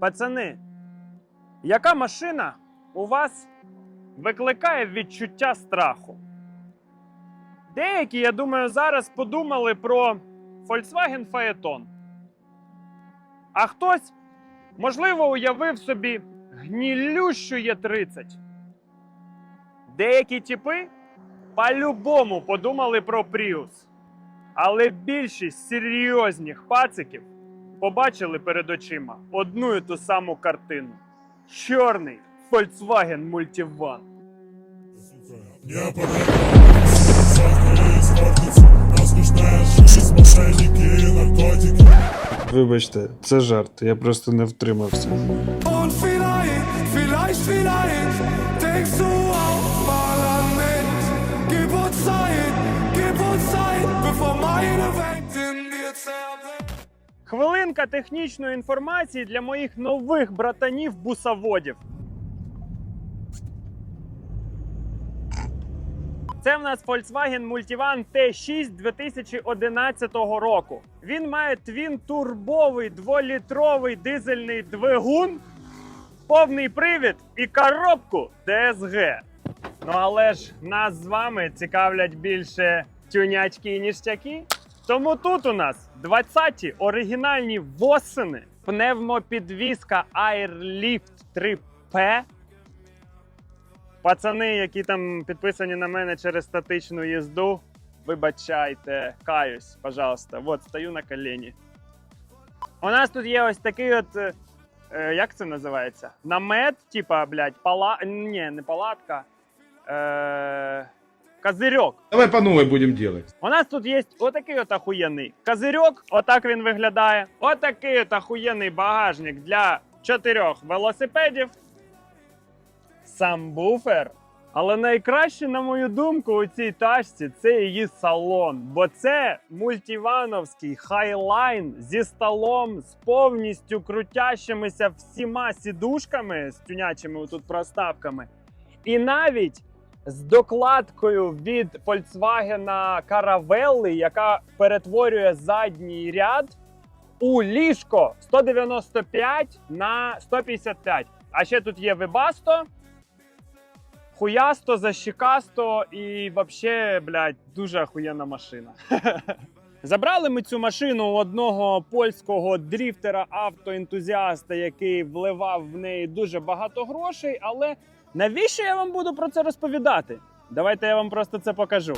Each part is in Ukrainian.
Пацани, яка машина у вас викликає відчуття страху? Деякі, я думаю, зараз подумали про Volkswagen Phaeton. А хтось, можливо, уявив собі гнілющу Є30. Деякі типи по-любому подумали про Prius. Але більшість серйозних пациків побачили перед очима одну і ту саму картину: чорний Volkswagen Multivan. Я Вибачте, це жарт, я просто не втримався. Хвилинка технічної інформації для моїх нових братанів-бусаводів. Це в нас Volkswagen Multivan T6 2011 року. Він має твін-турбовий дволітровий дизельний двигун, повний привід і коробку DSG. Ну але ж нас з вами цікавлять більше тюнячки і ніштяки. Тому тут у нас 20-ті оригінальні восени, пневмопідвізка Airlift 3P. Пацани, які там підписані на мене через статичну їзду, вибачайте, каюсь, пожалуйста. Вот, стою на коліні. У нас тут є ось такий от. е, е, як це називається? Намет, типа, блядь, пала. Ні, не палатка. Е... Козирьок. Давай по новой будем делать. У нас тут є отакий от ахуєнний козирьок, отак він виглядає. Отакий от ахуєнний багажник для чотирьох велосипедів. Сам буфер. Але найкраще, на мою думку, у цій тачці це її салон, бо це мультивановський хайлайн зі столом, з повністю крутящимися всіма сідушками з тюнячими тут проставками. І навіть з докладкою від Volkswagen Caravelle, яка перетворює задній ряд у ліжко 195 на 155. А ще тут є Webasto, хуясто, защікасто і вообще, блядь, дуже охуєнна машина. Забрали ми цю машину у одного польського дріфтера автоентузіаста, який вливав в неї дуже багато грошей. Але навіщо я вам буду про це розповідати? Давайте я вам просто це покажу.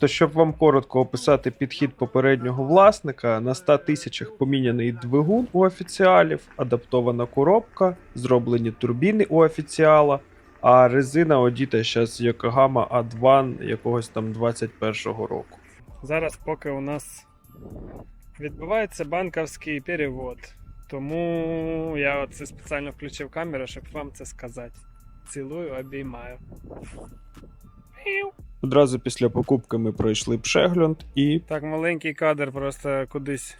То щоб вам коротко описати підхід попереднього власника, на 100 тисячах поміняний двигун у офіціалів, адаптована коробка, зроблені турбіни у офіціала, а резина одіта ще з Yokohama Advan якогось там 21-го року. Зараз, поки у нас відбувається банківський перевод. Тому я це спеціально включив камеру, щоб вам це сказати. Цілую, обіймаю. Одразу після покупки ми пройшли пшеглюнд і Так, маленький кадр просто кудись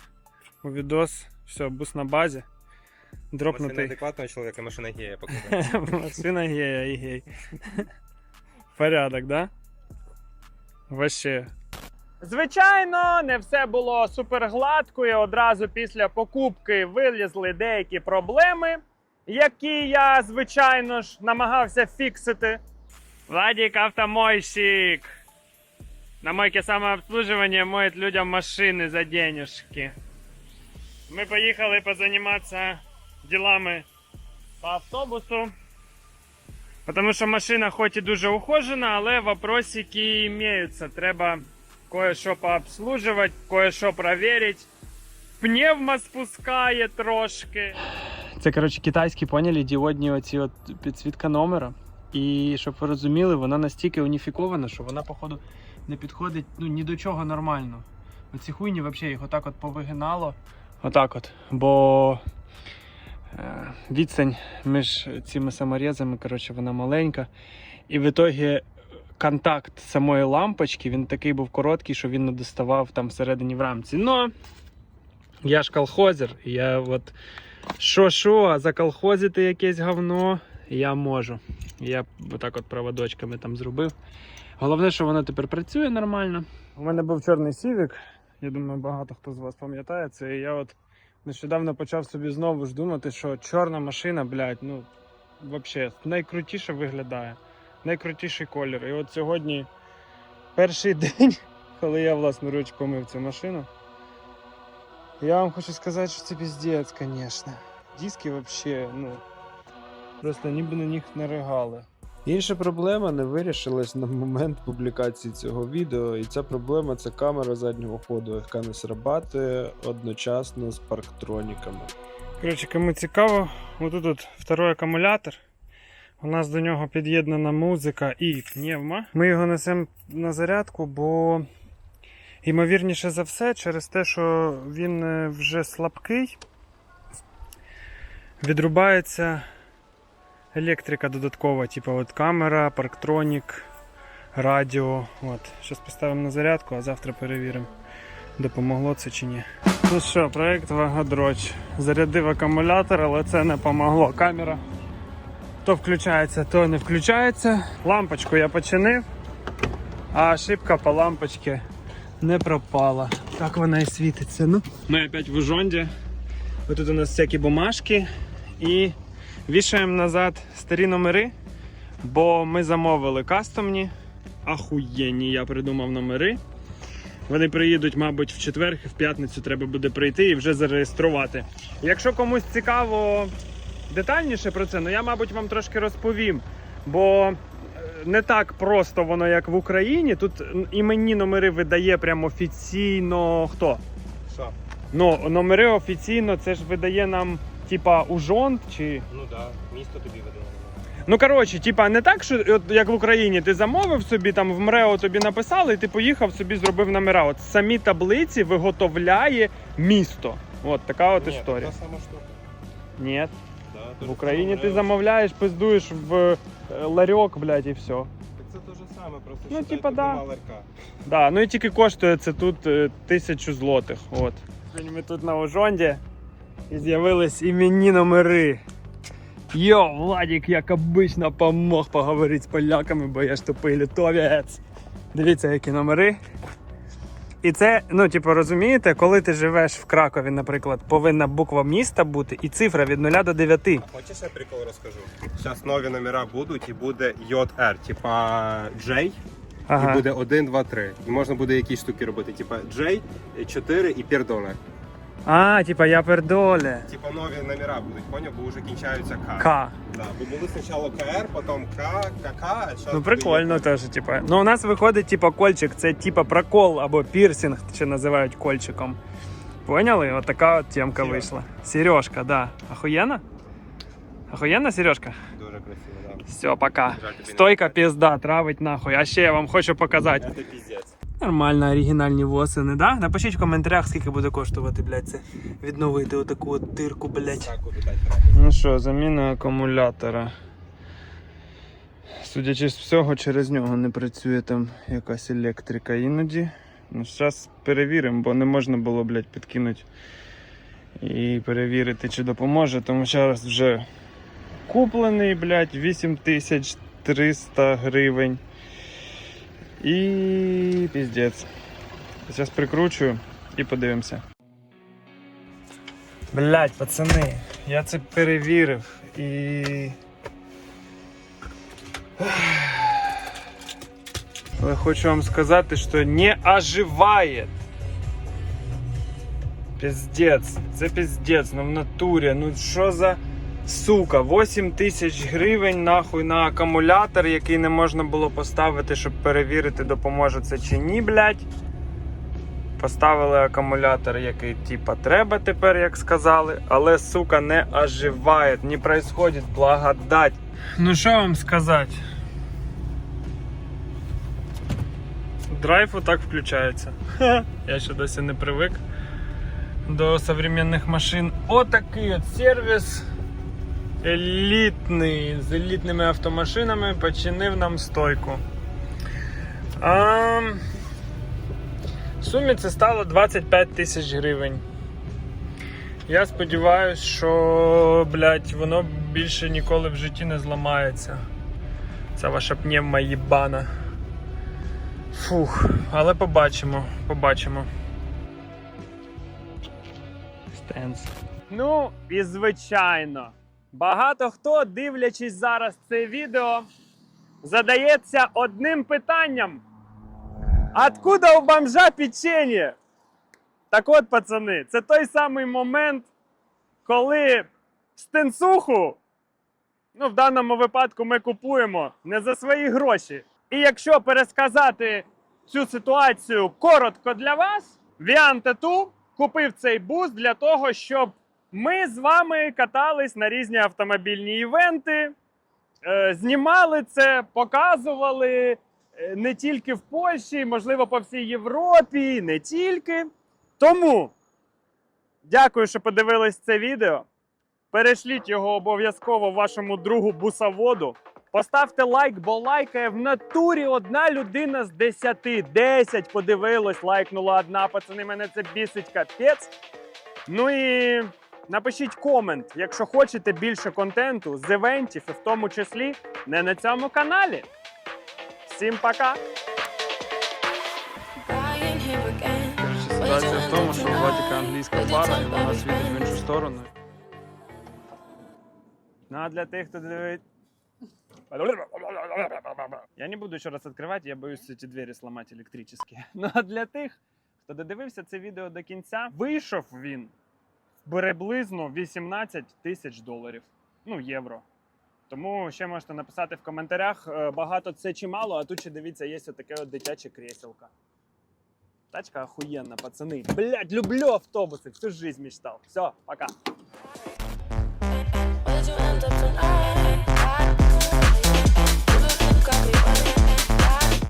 у відос. Все, бус на базі. Машина Дропнутий. адекватного человека, машина гея показать. Машина гея і гей. Порядок, да? Вообще. Звичайно, не все було супер гладко, і одразу після покупки вилізли деякі проблеми, які я, звичайно ж, намагався фіксити. Владик автомойщик. На мойке самообслуживание моет людям машины за денежки. Мы поехали позаниматься делами по автобусу. Потому що машина хоч і дуже ухожена, але вопросики имеются. Треба кое-що пообслуживать, кое-що проверить. Пневма спускає трошки. Це, коротше, китайські поняли діодні оці от підсвітка номера. І щоб ви розуміли, вона настільки уніфікована, що вона, походу, не підходить ну, ні до чого нормально. Оці хуйні взагалі їх отак от повигинало. Отак от. Бо е, відстань між цими саморізами, коротше, вона маленька. І в ітогі контакт самої лампочки, він такий був короткий, що він не доставав там всередині в рамці. Но я ж колхозер, я от що-що, а заколхозити якесь говно я можу. Я отак от проводочками там зробив. Головне, що воно тепер працює нормально. У мене був чорний сівік. Я думаю, багато хто з вас пам'ятає це. І я от Нещодавно почав собі знову ж думати, що чорна машина, блядь, ну, взагалі, найкрутіше виглядає. Найкрутіший колір. І от сьогодні перший день, коли я власноруч помив цю машину. Я вам хочу сказати, що це піздець, звісно. Диски взагалі, ну, просто ніби на них наригали. Інша проблема не вирішилась на момент публікації цього відео, і ця проблема це камера заднього ходу, яка не срабатує одночасно з парктроніками. Коротше, кому цікаво, отут тут второй акумулятор. У нас до нього під'єднана музика і пневма. Ми його несемо на зарядку, бо ймовірніше за все, через те, що він е, вже слабкий, відрубається електрика додаткова, типу от камера, парктронік, радіо. От. Зараз поставимо на зарядку, а завтра перевіримо, допомогло це чи ні. Ну що, проект Вагадроч. Зарядив акумулятор, але це не помогло. Камера то включається, то не включається. Лампочку я починив, а ошибка по лампочці не пропала. Так вона і світиться. Ну. Ми опять в Ужонді. Ось Тут у нас всякі бумажки і вішаємо назад старі номери, бо ми замовили кастомні. Ахуєнні, я придумав номери. Вони приїдуть, мабуть, в четвер, в п'ятницю треба буде прийти і вже зареєструвати. Якщо комусь цікаво детальніше про це, ну я, мабуть, вам трошки розповім. Бо е, не так просто воно, як в Україні. Тут іменні номери видає прямо офіційно хто? Що? Ну, номери офіційно, це ж видає нам, типа, Ужонт чи. Ну так, да. місто тобі видало. Ну коротше, типа не так, що от, як в Україні ти замовив собі там в МРЕО тобі написали, і ти поїхав собі зробив номера. От самі таблиці виготовляє місто. От така от Ні, історія. Та сама штука. Ні, Да, в Україні ти замовляєш, пиздуєш в е, ларьок, блядь, і все. Так це те ж саме, просто Ну, типа, да. ларька. Да, ну і тільки коштує це тут е, тисячу злотих. От. Ми тут на Ожонді і з'явились іменні номери. Йо, Владик, як обично, помог поговорити з поляками, бо я ж тупий літовець. Дивіться, які номери. І це, ну, типу, розумієте, коли ти живеш в Кракові, наприклад, повинна буква міста бути і цифра від 0 до 9. Хочеш я прикол розкажу? Зараз нові номера будуть і буде JR, типа J, Ага. і буде 1, 2, 3. І можна буде якісь штуки робити, типа J, 4 і пердоле. А, типа я пердоле. Типа нові номера будуть, поняв, бо вже кінчаються К. К. Да, бо були спочатку КР, потім К, КК, а зараз Ну прикольно теж, типа. Ну у нас виходить, типа, кольчик, це типа прокол або пірсинг, ще називають кольчиком. Поняли? От така от темка Сережка. вийшла. Сережка, да. Охуєнна? Охуєнна сережка? Дуже красиво, да. Все, пока. Жаль, тобі не Стойка пізда, травить нахуй. А ще я вам хочу показати. Це піздець. Нормально, оригінальні восени, да? Напишіть в коментарях, скільки буде коштувати, блядь, це відновити отаку от дирку, блядь. Ну що, заміна акумулятора. Судячи з всього, через нього не працює там якась електрика іноді. Ну, зараз перевіримо, бо не можна було, блядь, підкинути і перевірити, чи допоможе, тому зараз вже куплений, блядь, 8300 гривень. І піздець. Зараз прикручую і подивимося. Блять, пацани, я це перевірив і. Але хочу вам сказати, що не оживає. Піздець, це піздець, ну в натурі. Ну що за сука? 8 тисяч гривень нахуй на акумулятор, який не можна було поставити, щоб перевірити, допоможе це чи ні, блять. Поставили акумулятор, який типа треба тепер, як сказали, але сука не оживає, не происходит благодать. Ну що вам сказати? Драйв отак включається. Я ще досі не привик до современних машин. Отакий от сервіс елітний з елітними автомашинами починив нам стойку. А... В сумі це стало 25 тисяч гривень. Я сподіваюся, що блядь, воно більше ніколи в житті не зламається. Це ваша пневма їбана. Фух, але побачимо, побачимо. Стенс. Ну і звичайно, багато хто, дивлячись зараз це відео, задається одним питанням: Откуда у бомжа печенье? Так от, пацани, це той самий момент, коли стенсуху, ну, в даному випадку ми купуємо не за свої гроші. І якщо пересказати цю ситуацію коротко для вас, Віан Тату купив цей бус для того, щоб ми з вами катались на різні автомобільні івенти, е, знімали це, показували е, не тільки в Польщі, можливо, по всій Європі, не тільки. Тому дякую, що подивились це відео. Перешліть його обов'язково вашому другу бусаводу. Поставте лайк, бо лайкає в натурі одна людина з десяти. Десять подивилось, лайкнула одна. Пацани, мене це бісить капець. Ну і напишіть комент, якщо хочете більше контенту з івентів, і в тому числі не на цьому каналі. Всім пока! Lying. Ситуація в тому, що у англійська пара, і вона світить в іншу сторону. Ну а для тих, хто дивить. Я не буду ще раз відкривати, я боюсь ці двері сломати електричні. Ну а для тих, хто додивився це відео до кінця, вийшов він приблизно 18 тисяч доларів. Ну, євро. Тому ще можете написати в коментарях, е, багато це чи мало, а тут ще дивіться, є таке от дитяче кріселко. Тачка охуєнна, пацани. Блять, люблю автобуси. всю жизнь мечтав. Все, пока.